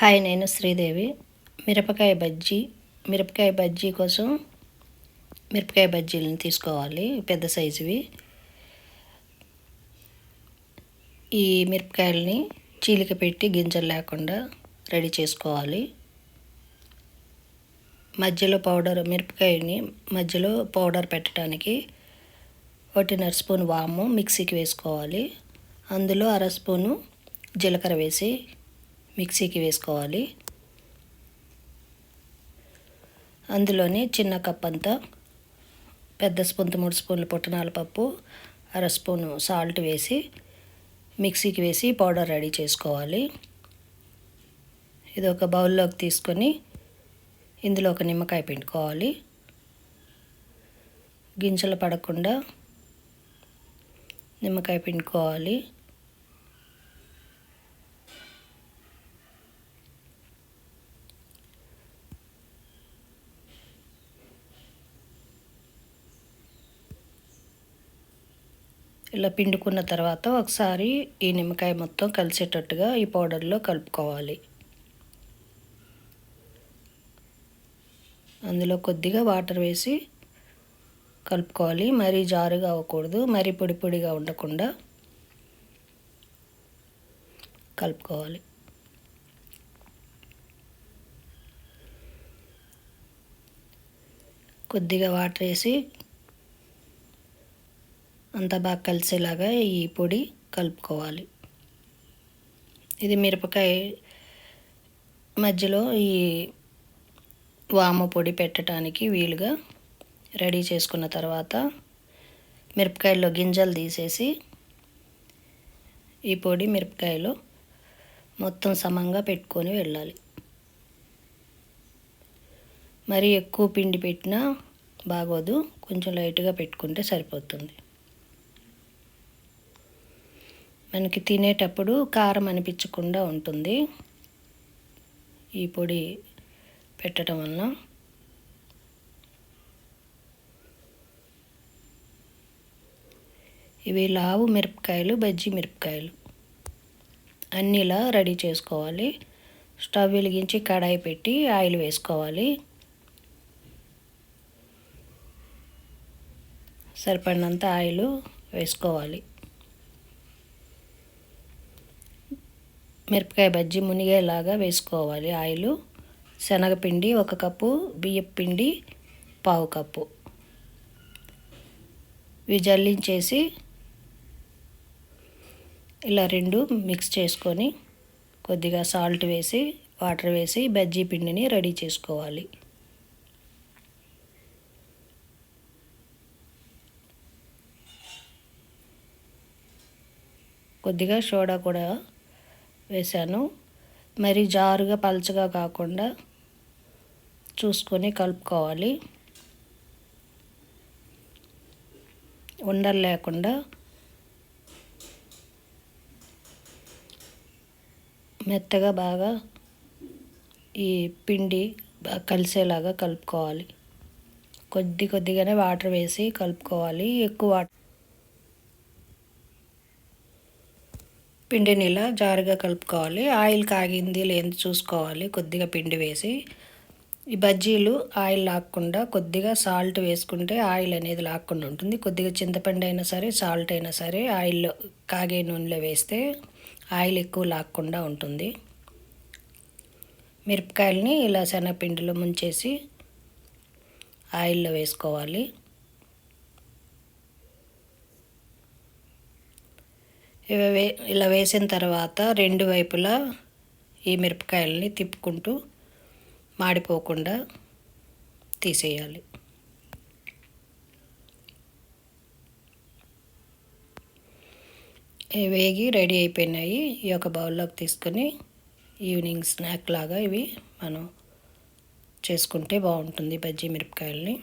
Hi నేను శ్రీదేవి. మిరపకాయ బజ్జీ మిరపకాయ బజ్జీ కోసం మిరపకాయ బజ్జీలను తీసుకోవాలి పెద్ద సైజువి. ఈ మిరపకాయలని చీలిక పెట్టి గింజలు లేకుండా రెడీ చేసుకోవాలి. మధ్యలో పౌడర్ మిరపకాయని మధ్యలో పౌడర్ పెట్టడానికి ఒకటిన్నర స్పూన్ వాము మిక్సీకి వేసుకోవాలి. అందులో అర స్పూను జీలకర్ర వేసి మిక్సీకి వేసుకోవాలి. అందులోనే చిన్న కప్ అంతా పెద్ద స్పూన్ మూడు స్పూన్లు పుట్టనాల పప్పు అర స్పూను సాల్ట్ వేసి మిక్సీకి వేసి పౌడర్ రెడీ చేసుకోవాలి. ఇది ఒక బౌల్లోకి తీసుకొని ఇందులో ఒక నిమ్మకాయ పిండుకోవాలి. గింజలు పడకుండా నిమ్మకాయ పిండుకోవాలి. ఇలా పిండుకున్న తర్వాత ఒకసారి ఈ నిమ్మకాయ మొత్తం కలిసేటట్టుగా ఈ పౌడర్లో కలుపుకోవాలి. అందులో కొద్దిగా వాటర్ వేసి కలుపుకోవాలి. మరీ జారుగా అవ్వకూడదు. మరీ పొడి పొడిగా ఉండకుండా కలుపుకోవాలి. కొద్దిగా వాటర్ వేసి అంతా బాగా కలిసేలాగా ఈ పొడి కలుపుకోవాలి. ఇది మిరపకాయ మధ్యలో ఈ వామ పొడి పెట్టడానికి వీలుగా రెడీ చేసుకున్న తర్వాత మిరపకాయల్లో గింజలు తీసేసి ఈ పొడి మిరపకాయలో మొత్తం సమంగా పెట్టుకొని వెళ్ళాలి. మరి ఎక్కువ పిండి పెట్టినా బాగోదు కొంచెం లైట్గా పెట్టుకుంటే సరిపోతుంది. మనకి తినేటప్పుడు కారం అనిపించకుండా ఉంటుంది. ఈ పొడి పెట్టడం వల్ల ఇవి లావు మిరపకాయలు బజ్జీ మిరపకాయలు. అన్నిలా రెడీ చేసుకోవాలి. స్టవ్ వెలిగించి కడాయి పెట్టి ఆయిల్ వేసుకోవాలి. సరిపడినంత ఆయిల్ వేసుకోవాలి. మిరపకాయ బజ్జీ మునిగేలాగా వేసుకోవాలి. ఆయిల్ శనగపిండి ఒక కప్పు బియ్యపు పిండి పావు కప్పు. ఇవి జల్లించేసి ఇలా రెండు మిక్స్ చేసుకొని కొద్దిగా సాల్ట్ వేసి వాటర్ వేసి బజ్జీ పిండిని రెడీ చేసుకోవాలి. కొద్దిగా సోడా కూడా వేసాను మరి జారుగా పలచగా కాకుండా చూసుకొని కలుపుకోవాలి. ఉండలు లేకుండా మెత్తగా బాగా ఈ పిండి బాగా కలిసేలాగా కలుపుకోవాలి. కొద్ది కొద్దిగానే వాటర్ వేసి కలుపుకోవాలి. ఎక్కువ వాటర్ పిండిని ఇలా జారుగా కలుపుకోవాలి. ఆయిల్ కాగింది లేని చూసుకోవాలి. కొద్దిగా పిండి వేసి ఈ బజ్జీలు ఆయిల్ లాక్కుండా కొద్దిగా సాల్ట్ వేసుకుంటే ఆయిల్ అనేది లాక్కుండా ఉంటుంది. కొద్దిగా చింతపండు అయినా సరే సాల్ట్ అయినా సరే ఆయిల్లో కాగే నూనెలో వేస్తే ఆయిల్ ఎక్కువ లాక్కుండా ఉంటుంది. మిరపకాయలని ఇలా శనగపిండిలో ముంచేసి ఆయిల్లో వేసుకోవాలి. ఇలా వేసిన తర్వాత రెండు వైపులా ఈ మిరపకాయలని తిప్పుకుంటూ మాడిపోకుండా తీసేయాలి. వేగి రెడీ అయిపోయినాయి. ఈ యొక్క బౌల్లోకి తీసుకొని ఈవినింగ్ స్నాక్ లాగా ఇవి మనం చేసుకుంటే బాగుంటుంది బజ్జీ మిరపకాయలని.